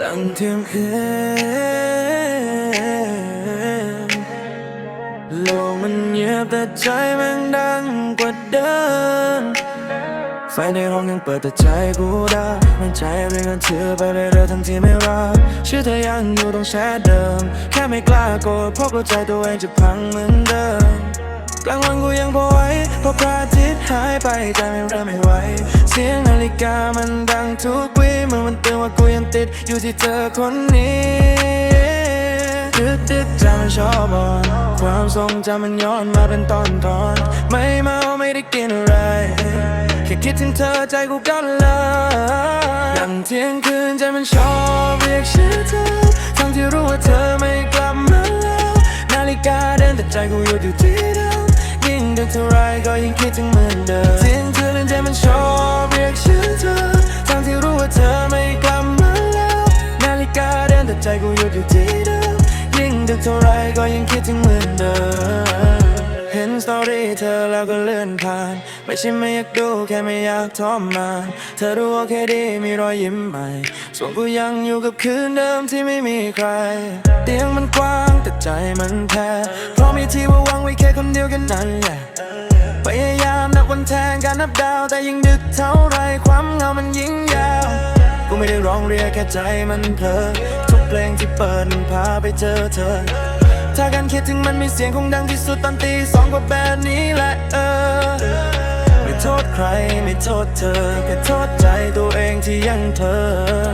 หลังเที่ยงคืนโลกมันเงียบแต่ใจมันดังกว่าเดิมไฟในห้องยังเปิดแต่ใจกูดับมันใจเรียกกันเธอไปเรื่อยๆทั้งที่ไม่รักชื่อเธอยังอยู่ตรงแชทเดิม แค่ไม่กล้าโกรธเพราะกลัวใจตัวเองจะพังเหมือนเดิมกลางวันกูยังพอไหวเพราะพระอาทิตย์หายไปใจไม่เริ่มไม่ไหว สียงนาฬิกามันดังทุกวิเมื่อมันเตือนว่ากูยังติดอยู่ที่เธอคนนี้ดึกดึกๆใจมันชอบอ่อนความทรงจำมันย้อนมาเป็นตอนตอนไม่เมาไม่ได้กินอะไรแค่คิดถึงเธอใจกูก็ละหลังเที่ยงคืนใจมันชอบเรียกชื่อเธอทั้งที่รู้ว่าเธอไม่กลับมาแล้วนาฬิกาเดินแต่ใจกูอยู่ที่เดิมยิ่งดึกเท่าไรก็ยิ่งคิดถึงเหมือนเดิม กเท่าไรก็ยิ่งคิดถึงเหมือนเดิมเห็นสตอรี่เธอแล้วก็เลื่อนผ่าน ไม่ใช่ไม่อยากดูแค่ไม่อยากทอมมานเธอรู้โอเคดีมีรอยยิ้มใหม่ ส่วนกูยังอยู่กับคืนเดิมที่ไม่มีใคร เตียงมันกว้างแต่ใจมันแพ้เพราะมีที่ว่าวางไว้แค่คนเดียวกันนั่นแหละพยายามนับวันแทนการนับดาว แต่ยิ่งดึกเท่าไรความเหงามันยิ่งยาว กูไม่ได้ร้องเรียกแค่ใจมันเพลอ เพลงที่เปิดมันพาไปเจอเธอ ถ้าการคิดถึงมันมีเสียงคงดังที่สุดตอนตีสองก็แบบนี้แหละเออ ไม่โทษใครไม่โทษเธอ แค่โทษใจตัวเองที่ยังเธอ